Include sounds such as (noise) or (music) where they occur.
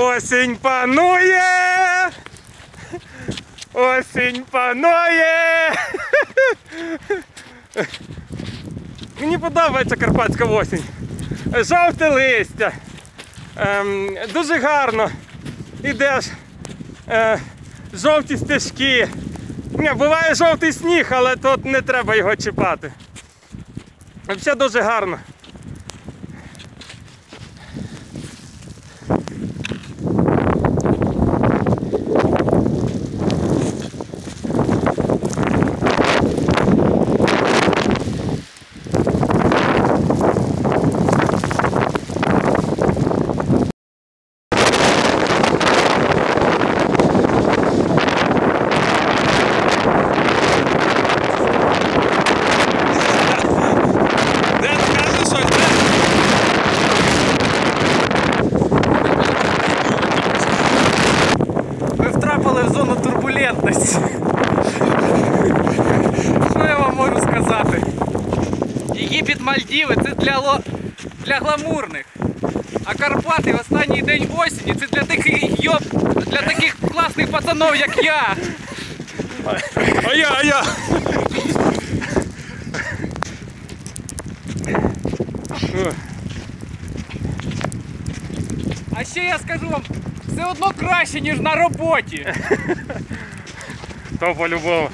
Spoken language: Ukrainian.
Осінь панує! Осінь панує! Мені подобається карпатська осінь. Жовте листя. Ем, дуже гарно. Ідеш. Е, жовті стежки. Ні, буває жовтий сніг, але тут не треба його чіпати. Взагалі дуже гарно. Зону турбулентності. Що я вам можу сказати? Єгипет Мальдіви це для, ло... для гламурних. А Карпати в останній день осені це для таких йоп... для таких класних пацанов, як я. А я, а я. А ще я скажу вам, все одно краще, ніж на роботі. (laughs) То по-любому.